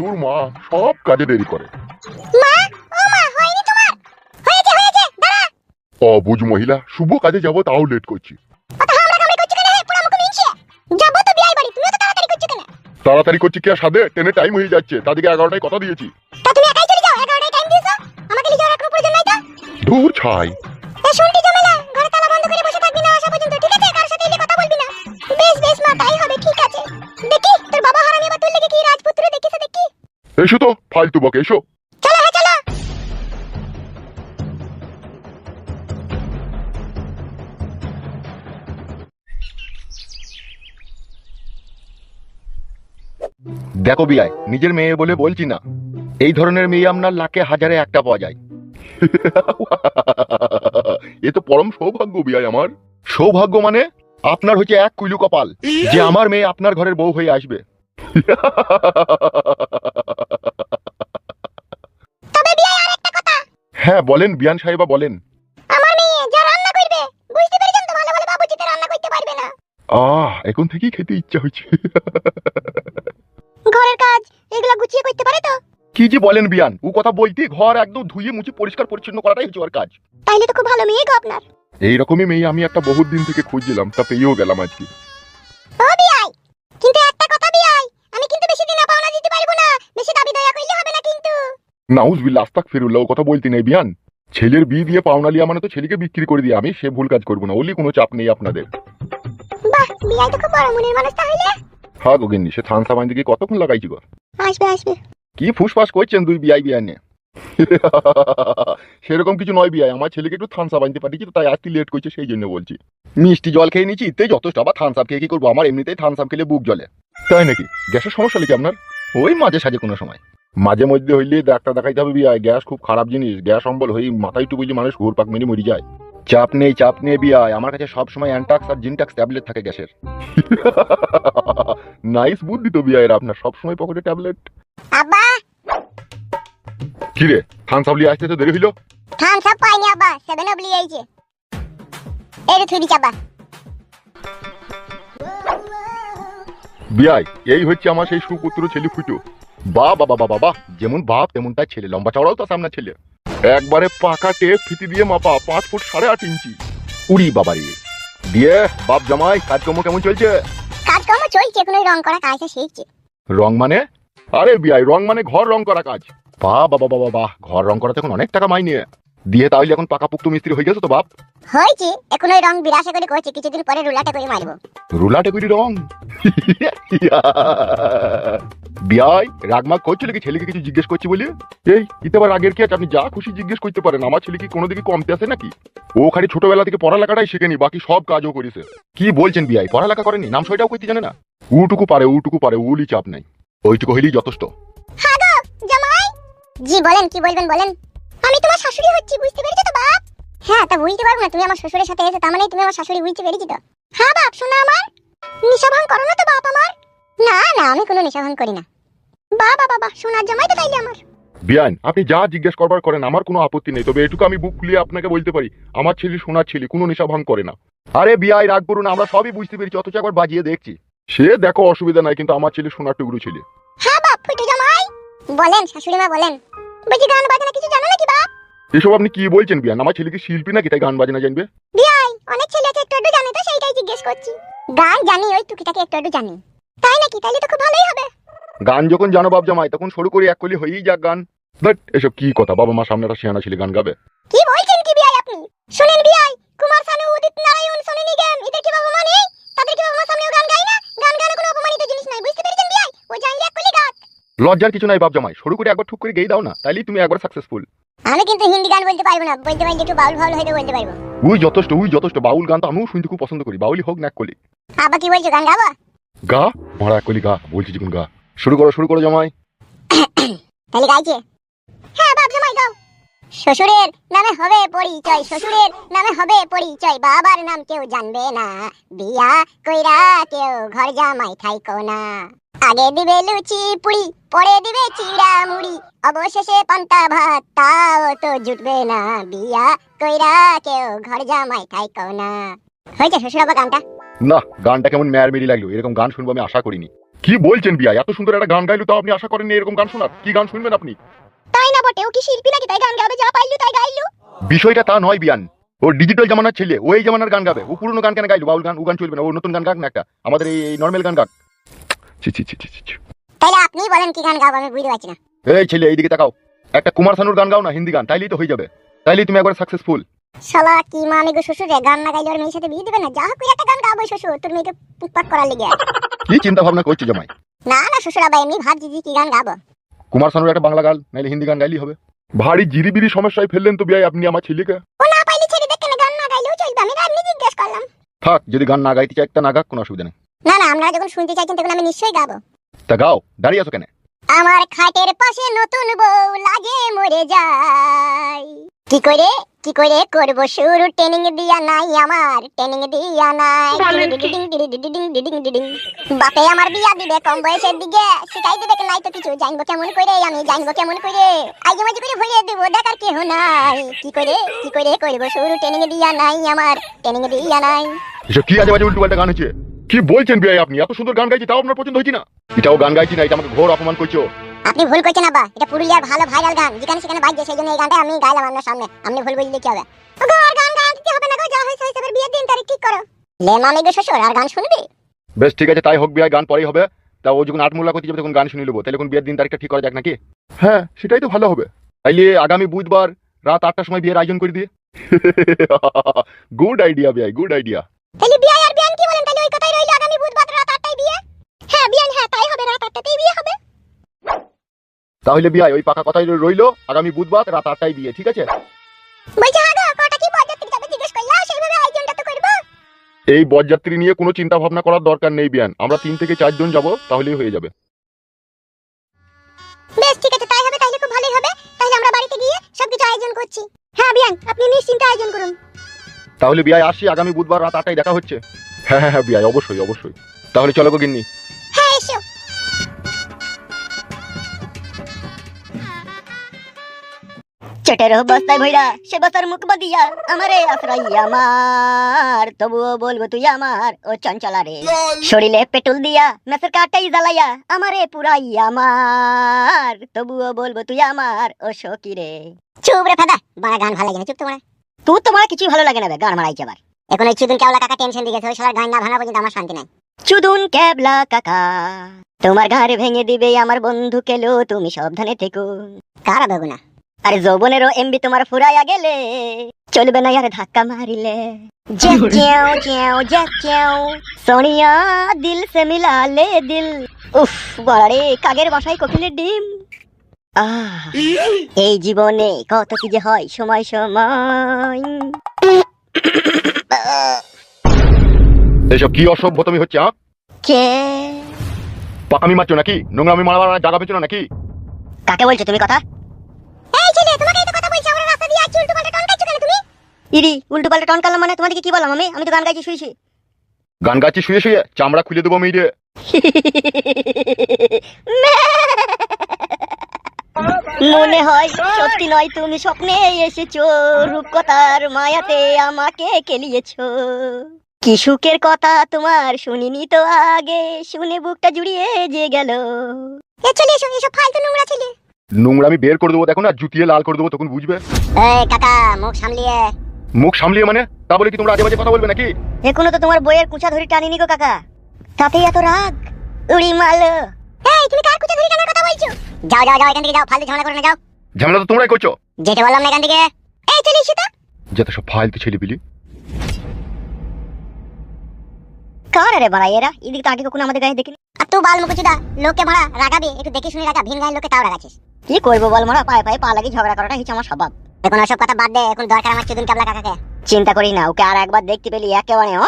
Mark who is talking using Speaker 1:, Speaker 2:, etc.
Speaker 1: তোর মা সব কাজে দেরি করে।
Speaker 2: মা ও মা হয়নি তোমার। হয়েছে হয়েছে দাঁড়া।
Speaker 1: মহিলা শুভ কাজে যাব তাও লেট করছি।
Speaker 2: তাড়াতাড়ি করছ
Speaker 1: কি আর সাদে ট্রেনে টাইম হয়ে যাচ্ছে তাদেরকে এগারোটায় কথা দিয়েছি।
Speaker 2: তা তুমি
Speaker 1: এসো তো ফালতু বকে এসো।
Speaker 2: চলো হ্যাঁ চলো।
Speaker 3: দেখো বিয়াই নিজের মেয়ে বলে বলছি না। এই ধরনের মেয়ে আপনার লাখে হাজারে একটা পাওয়া যায়।
Speaker 1: এ তো পরম সৌভাগ্য বিয়াই আমার।
Speaker 3: সৌভাগ্য মানে আপনার হচ্ছে এক কুইলু কপাল যে আমার মেয়ে আপনার ঘরের বউ হয়ে আসবে।
Speaker 2: তবে বিয়াই আর একটা কথা।
Speaker 1: হ্যাঁ বলেন বিয়ান সাহেবা বলেন।
Speaker 2: আমার মেয়ে যা রান্না করবে বুঝতে পেরেছেন তো? ভালো ভালো বাবুজিতে রান্না করতে পারবে না।
Speaker 1: আহ এখন থেকেই খেতে ইচ্ছা হচ্ছে।
Speaker 2: ঘরের কাজ এগুলো গুছিয়ে করতে পারে তো?
Speaker 3: কি যে বলেন বিয়ান ও কথা বলতে ঘর একদম ধুয়ে মুছে পরিষ্কার পরিচ্ছন্ন করাটাই হচ্ছে ওর কাজ।
Speaker 2: তাইলে তো খুব ভালো মেয়ে গো আপনার।
Speaker 1: এইরকমই মেয়ে আমি একটা বহুত দিন থেকে খুঁজছিলাম তা পেয়েও গেলাম আজকে
Speaker 2: ও বিয়াই কিন্তু একটা কথা বিয়াই আমি কিন্তু বেশি দিন পাওনা দিতে পারব না বেশি দাবি দয়া করলে হবে না কিন্তু
Speaker 1: নাউজ বিল আস্তাক ফিরুল্লাহ ও কথা বলতে নেই বিয়ান ছেলের বিয়ে দিয়ে পাওনা লিয়া মানে তো ছেলেকে বিক্রি করে দিয়ে আমি সে ভুল কাজ করব না ওলি কোনো চাপ নেই আপনাদের।
Speaker 2: বাহ বিয়াই তো খুব বড় মনের মানুষ তাহলে।
Speaker 1: হ্যাঁ গোগিন্নি সে থানসা বাইন দিকে কতক্ষণ লাগাইছি গো?
Speaker 2: আসবে আসবে।
Speaker 3: কি ফুসফাস করছেন দুই বিয়াই বিয়ান নিয়ে?
Speaker 1: সেরকম কিছু নয় বিয়াই আমার ছেলেকে একটু থানসা বানতে পাঠিয়েছি তো তাই আজকে লেট করছে সেই জন্য বলছি।
Speaker 3: মিষ্টি জল খেয়ে নিচ্ছি ইতে যথেষ্ট আবার থানসাপ খেয়ে কি করব? আমার এমনিতেই থানসাপ খেলে বুক জলে
Speaker 1: তাই নাকি? গ্যাসের সমস্যা নাকি আপনার?
Speaker 3: ওই মাঝে সাঝে কোনো সময়।
Speaker 1: মাঝে মধ্যে হইলে ডাক্তার দেখাইতে হবে বিয়াই গ্যাস খুব খারাপ জিনিস। গ্যাস অম্বল হয়ে মাথায় টু বুঝলি মানুষ ঘুরপাক মেরে মরে যায়।
Speaker 3: চাপ নেই চাপ নেই বিয়ায়। আমার কাছে সবসময় অ্যান্টাক্স আর জিনটাক্স ট্যাবলেট থাকে গ্যাসের।
Speaker 1: নাইস বুদ্ধি তো বিয়াইয়ের আপনার সবসময় পকেটে ট্যাবলেট।
Speaker 2: আব্বা!
Speaker 1: কি রে থানসাপ লিয়ে আসতে তো দেরি হইল?
Speaker 2: থাম সব পাইনি আব্বা সেভেন লিয়ে আইছে। এই রে থুই দিছি আব্বা
Speaker 1: বিয়াই এই হচ্ছে আমার সেই সুপুত্র ছেলে ফুটো।
Speaker 3: বা বাবা বাবা যেমন বাপ ছেলে। লম্বা চওড়াও তো সামনা ছেলে।
Speaker 1: একবারে ফিতি দিয়ে মাপা পাঁচ ফুট সাড়ে আট ইঞ্চি।
Speaker 3: উড়ি বাবারি দিয়ে বাপ জামাই কাজকর্ম কেমন চলছে?
Speaker 2: কাজকর্ম চলছে কোনো রং করা কাজ শিখছে
Speaker 3: রং মানে?
Speaker 1: আরে বিয়াই রং মানে ঘর রং করা কাজ।
Speaker 3: বা বাবা বাবা বাহ ঘর রং করাতে এখন অনেক টাকা মাইনে। দিয়ে তাহলে এখন পাকা পুক্ত মিস্ত্রি হয়ে গেছে তো বাপ?
Speaker 2: হয়েছে। এখন ওই রং বিরাশা করে করছে কিছুদিন পরে রুলাটা করে মারবো।
Speaker 3: রুলাটে করি রং? বিয়াই রাগমাগ করছিল কি ছেলেকে কিছু জিজ্ঞেস করছি বলে?
Speaker 1: এই ইতে আবার আগের কি আছে? আপনি যা খুশি জিজ্ঞেস করতে পারেন। আমার ছেলে কি কোনো দিকে কমতে আসে নাকি? ও খালি ছোটবেলা থেকে পড়ালেখাটাই শেখেনি বাকি সব কাজও করেছে।
Speaker 3: কি বলছেন বিয়াই? পড়ালেখা করেনি? নাম সইটাও করতে জানে না?
Speaker 1: উটুকু পারে উটুকু পারে উলি চাপ নাই।
Speaker 3: ওইটুকু হইলেই যথেষ্ট।
Speaker 2: হ্যাঁ গো জামাই! জি বলেন কি বলবেন বলেন? তোমার শাশুড়ি হচ্ছি বুঝতে পেরেছ তো বাপ? হ্যাঁ তা বুঝতে পারব না তুমি আমার শ্বশুরের সাথে এসে তার মানে তুমি আমার শাশুড়ি বুঝতে পেরেছি তো। হ্যাঁ বাপ শোনা আমার করো না তো বাপ আমার। না না আমি কোনো নিশা ভাঙ করি না। বাবা বাবা সোনার জামাই তো তাইলে আমার।
Speaker 1: বিয়ান আপনি যা জিজ্ঞেস করবার করেন আমার কোনো আপত্তি নেই তবে এটুকু আমি বুক খুলিয়ে আপনাকে বলতে পারি আমার ছেলে সোনার ছেলে কোনো নেশা ভাঙ করে না।
Speaker 3: আরে বিয়াই রাগ করুন আমরা সবই বুঝতে পেরেছি অথচ একবার বাজিয়ে দেখছি।
Speaker 1: সে দেখো অসুবিধা নাই কিন্তু আমার ছেলে সোনার টুকরো ছেলে।
Speaker 2: হ্যাঁ বাপ ফুটু জামাই। বলেন শাশুড়ি মা বলেন। বলছি গান বাজনা কিছু জানো বাপ
Speaker 1: এসব আপনি কি বলছেন বিয়ান? আমার ছেলে কি শিল্পী নাকি? তাই গান বাজনা জানবে?
Speaker 2: বিয়াই অনেক ছেলে আছে একটু একটু জানে তো সেইটাই জিজ্ঞেস করছি। গান জানি ওই টুকিটাকে একটু একটু জানি। তাই নাকি? তাইলে তো খুব ভালোই হবে।
Speaker 3: গান যখন জানো বাপ জামাই তখন শুরু করে এক কলি হয়েই যাক গান।
Speaker 1: বাট এসব কি কথা? বাবা মা সামনে একটা শিয়ানা ছেলে গান গাবে।
Speaker 2: কি বলছেন কি বিয়াই আপনি? শুনেন বিয়াই কুমার শানু উদিত নারায়ণ সোনু নিগম এদের কি বাবা মা নেই? তাদের কি বাবা মা সামনেও গান গায় না? গান গানে কোনো অপমানিত জিনিস নাই বুঝতে পেরেছেন বিয়াই? ও জানলে এক কলি গাত।
Speaker 3: লজ্জার কিছু নাই বাপ জামাই শুরু করে একবার ঠুক করে গেই দাও না তাইলেই তুমি একবার সাকসেসফুল
Speaker 2: আমি কিন্তু হিন্দি গান বলতে পারব না। বলতে পারলে একটু বাউল ফাউল হয়তো বলতে পারব।
Speaker 3: উই যথেষ্ট উই যথেষ্ট। বাউল গান তো আমিও শুনতে খুব পছন্দ করি। বাউলি হোক না কলি।
Speaker 2: আবার কি বলছো? গান গাবো?
Speaker 1: গা? মরা কলি গা। বলছি যখন গা।
Speaker 3: শুরু করো শুরু করো জামাই।
Speaker 2: তাহলে গাইছে? শ্বশুরের নামে হবে পরিচয়, শ্বশুরের নামে হবে পরিচয়। বাবার নাম কেউ জানবে না, বিয়া কইরা কেউ ঘর জামাই থাইকো না। আগে দিবে লুচি পুরি, পরে দিবে চিড়া মুড়ি। অবশেষে পান্তা ভাত, তাও তো জুটবে না। বিয়া কইরা কেউ ঘর জামাই থাইকো না। হয়েছে শ্বশুর বাবা গানটা?
Speaker 3: না, গানটা কেমন ম্যার মেরি লাগল, এরকম গান শুনব আমি আশা করিনি।
Speaker 1: কি বলছেন বিয়া? এত সুন্দর একটা গান গাইলো তাও আপনি আশা করেননি এরকম গান শোনার? কি গান শুনবেন আপনি?
Speaker 2: ও কি শিল্পী নাকি তাই গান গাবে? যা পাইলু তাই গাইলু।
Speaker 3: বিষয়টা তা নয় বিয়ান। ও ডিজিটাল জামানার ছেলে ওই জামানার গান গাবে। ও পুরনো গান কেন গাইলো? বাউল গান ও গান চলবে না। ও নতুন গান গাক না একটা। আমাদের এই নর্মাল গান গাক। ছি ছি ছি ছি, ছি।
Speaker 2: তাইলে আপনি বলেন কি গান গাবো আমি বুঝতে পারছি না।
Speaker 3: এই ছেলে এইদিকে তাকাও। একটা কুমার শানুর গান গাও না হিন্দি গান তাইলেই তো হয়ে যাবে। তাইলেই তুমি একবার সাকসেসফুল
Speaker 2: শালা কি মামি গো শ্বশুর রে গান না গাইলে ওর মেয়ের সাথে বিয়ে দিবে না? যা হোক একটা গান গাবো শ্বশুর তোর মেয়েকে পুটপাট করার লেগে।
Speaker 3: কি চিন্তা ভাবনা করছ জামাই?
Speaker 2: না না শ্বশুর আবার এমনি ভাবছি কি গান গাবো।
Speaker 3: কুমার শানুর একটা বাংলা গান নাইলে হিন্দি গান গাইলেই হবে।
Speaker 1: ভারী জিরিবিরি সমস্যায় ফেললেন তো বিয়াই আপনি আমার ছেলেকে।
Speaker 2: ও না পাইলে ছেড়ে দেখে না গান না গাইলেও চলবে? আমি এমনি জিজ্ঞেস করলাম।
Speaker 3: থাক যদি গান না গাইতে চাই একটা না গাক কোনো অসুবিধা নেই।
Speaker 2: না না আমরা যখন শুনতে চাইছেন তখন আমি নিশ্চয়ই গাবো।
Speaker 3: তা গাও দাঁড়িয়ে আছো কেন?
Speaker 2: আমার খাটের পাশে নতুন বউ লাগে মরে যায়। কি করে? কি করে করব? শুরু ট্রেনিং দিয়া নাই আমার ট্রেনিং দিয়া নাই। ডিডিং ডিডিং ডিডিং ডিডিং ডিডিং। বাপে আমার বিয়া দিবে কম বয়সের দিকে। শিখাই দিবে কি নাই তো কিছু? জানব কেমন করে আমি জানব কেমন করে। আইজে মাঝে করে ভুলিয়ে দেবো দেখার কেহ নাই। কি করে কি করে করব? শুরু ট্রেনিং দিয়া নাই আমার ট্রেনিং দিয়া নাই।
Speaker 3: এসব কি আজে বাজে উল্টো পাল্টা গান হচ্ছে
Speaker 1: কি বলছেন বিয়াই আপনি? এত সুন্দর গান গাইছি তাও আপনার পছন্দ হয়েছে না?
Speaker 3: এটাও গান গাইছি না এটা আমাকে ঘোর অপমান করছ।
Speaker 2: আপনি ভুল করছেন আব্বা। এটা পুরুলিয়ার ভালো ভাইরাল গান। যেখানে সেখানে বাজছে সেই জন্য এই গানটা আমি গাইলাম আপনার সামনে। আপনি ভুল বুঝলে কি হবে? ওগো আর গান গাইতে হবে না গো? যা হয়েছে হয়েছে বিয়ের দিন তারিখ ঠিক করো। লে মামি গো শ্বশুর আর গান শুনবি?
Speaker 3: বেশ ঠিক আছে তাই হোক বিয়ায় গান পরেই হবে। তা ও যখন আটমূলা করতে যাবে তখন গান শুনে নেব। তাহলে এখন বিয়ের দিন তারিখটা ঠিক করা যাক নাকি?
Speaker 1: হ্যাঁ সেটাই তো ভালো হবে।
Speaker 3: তাইলে আগামী বুধবার রাত আটটার সময় বিয়ের আয়োজন করে দিয়ে।
Speaker 1: গুড আইডিয়া বিয়াই গুড আইডিয়া
Speaker 2: তাহলে বিয়ে আর বিয়ান কি বলেন? তাহলে ওই কথাই রইল আগামী বুধবার রাত আটটায় বিয়ে? হ্যাঁ বিয়ান হ্যাঁ তাই হবে রাত আটটাতেই বিয়ে হবে।
Speaker 3: তাহলে বিয়ায় ওই পাকা কথাই রইল। আগামী বুধবার রাত আটটায় বিয়ে ঠিক আছে?
Speaker 2: হ্যাঁ
Speaker 1: এই বরযাত্রী নিয়ে কোনো চিন্তা ভাবনা করার দরকার নেই বিয়ান। আমরা তিন থেকে চারজন যাব তাহলেই হয়ে যাবে।
Speaker 2: বেশ ঠিক আছে তাই হবে তাহলে খুব ভালোই হবে। তাহলে আমরা বাড়িতে গিয়ে সবকিছু আয়োজন করছি। হ্যাঁ বিয়ান আপনি নিশ্চিন্তে আয়োজন করুন।
Speaker 3: তাহলে বিয়ায় আসি আগামী বুধবার রাত আটটায় দেখা হচ্ছে।
Speaker 1: হ্যাঁ হ্যাঁ হ্যাঁ বিয়াই অবশ্যই অবশ্যই।
Speaker 3: তাহলে চলো গিন্নি।
Speaker 2: চটের বস্তায় ভইরা সে বস্তার মুখ বাদিয়া আমারে আশ্রয় আমার তবুও বলব তুই আমার ও চঞ্চলা রে শরীরে পেট্রোল দিয়া মেসের কাটাই জ্বালাইয়া আমারে পুরাই আমার তবুও বলব তুই আমার ও সখী রে চুপ রে ফেদা বাড়া গান ভালো লাগে না চুপ তোমার। তুই তোমার কিছুই ভালো লাগে না বে গান মারাইছে আবার। এখন ওই চুদুন কেওলা কাকা টেনশন দিকে ওই শালার গান না ভাঙা পর্যন্ত আমার শান্তি নাই। চুদুন কেবলা কাকা তোমার ঘর ভেঙে দিবে আমার বন্ধু কেলো তুমি সাবধানে থেকো। কারা বেগুনা? আরে যৌবনেরও এমবি তোমার ফুরাইয়া গেলে। চলবে না আর ধাক্কা মারিলে। সোনিয়া দিল সে মিলা লে দিল। উফ বাড়ে কাগের বাসায় কোকিলের ডিম। আহ এই জীবনে কত কি যে হয় সময় সময়।
Speaker 3: এসব কি অসভ্য তুমি হচ্ছে হ্যাঁ
Speaker 2: কে?
Speaker 3: পাকামি মারছো নাকি? নোংরামি মারাবার জায়গা পেছো নাকি?
Speaker 2: কাকে বলছো তুমি কথা? ছেলে তো কথা বলছি আমরা রাস্তা দিয়ে আছি উল্টো পাল্টা টন কেন তুমি? ইরি উল্টো পাল্টা টন কালাম মানে তোমাদেরকে কি বললাম আমি? আমি তো গান গাইছি
Speaker 3: গান গাচ্ছি শুয়ে শুয়ে। চামড়া খুলে দেবো মেয়ে
Speaker 2: মনে হয় সত্যি নয় তুমি স্বপ্নে এসেছ রূপকথার মায়াতে আমাকে কেলিয়েছো কি সুখের কথা তোমার শুনিনি তো আগে শুনে বুকটা জুড়িয়ে যে গেল। এ চলে এসো এসব ফালতু নোংরা ছেলে।
Speaker 3: নোংরামি বের করে দেবো দেখো না জুতিয়ে লাল করে দেবো তখন বুঝবে।
Speaker 2: এই কাকা মুখ সামলিয়ে।
Speaker 3: মুখ সামলিয়ে মানে? তা বলে কি তোমরা আজে বাজে কথা বলবে নাকি?
Speaker 2: এখনও তো তোমার বইয়ের কুচা ধরি টানিনি গো কাকা। তাতেই এত রাগ। উড়ি মাল। এই তুমি কার কুচা ধরি টানার কথা বলছো? যাও যাও যাও এখান থেকে যাও ফালতু ঝামেলা করে না যাও।
Speaker 3: ঝামেলা তো তোমরাই করছ?
Speaker 2: যেতে বললাম না এখান থেকে। এই চলে এসো তো।
Speaker 3: যত সব ফালতু ছেলে পিলি
Speaker 2: কার রে বাড়া এরা? এদিকে তো আগে কখনো আমাদের গায়ে দেখিনি। আর তুই বাল মুকুচুদা লোককে মারা রাগাবি? একটু দেখে শুনে রাগা ভিন গায়ের লোকে তাও রাগাছিস কি করব বল মরা পায়ে পায়ে পা লাগি ঝগড়া করাটা হচ্ছে আমার স্বভাব। এখন ওসব কথা বাদ দে, এখন দরকার আমার চুদুন কাবলা কাকাকে। চিন্তা করি না, ওকে আর একবার দেখতে পেলি একেবারে ও